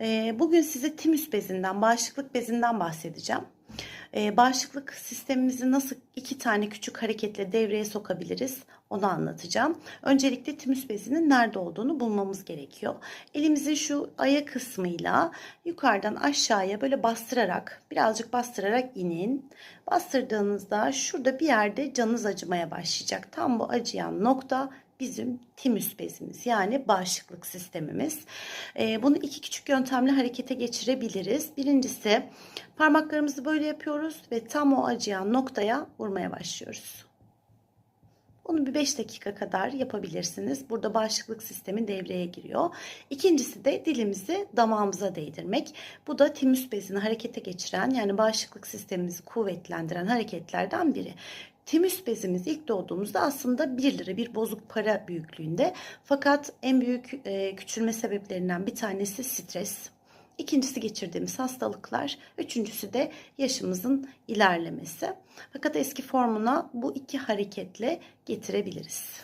Ee, Bugün size timüs bezinden, bağışıklık bezinden bahsedeceğim. Ee, Bağışıklık sistemimizi nasıl iki tane küçük hareketle devreye sokabiliriz onu anlatacağım. Öncelikle timüs bezinin nerede olduğunu bulmamız gerekiyor. Elimizin şu aya kısmıyla yukarıdan aşağıya böyle bastırarak, birazcık bastırarak inin. Bastırdığınızda şurada bir yerde canınız acımaya başlayacak. Tam bu acıyan nokta bizim timüs bezimiz yani bağışıklık sistemimiz. Ee, bunu iki küçük yöntemle harekete geçirebiliriz. Birincisi parmaklarımızı böyle yapıyoruz ve tam o acıyan noktaya vurmaya başlıyoruz. Bunu bir 5 dakika kadar yapabilirsiniz. Burada bağışıklık sistemi devreye giriyor. İkincisi de dilimizi damağımıza değdirmek. Bu da timüs bezini harekete geçiren yani bağışıklık sistemimizi kuvvetlendiren hareketlerden biri. Timüs bezimiz ilk doğduğumuzda aslında 1 lira bir bozuk para büyüklüğünde. Fakat en büyük e, küçülme sebeplerinden bir tanesi stres. İkincisi geçirdiğimiz hastalıklar, üçüncüsü de yaşımızın ilerlemesi. Fakat eski formuna bu iki hareketle getirebiliriz.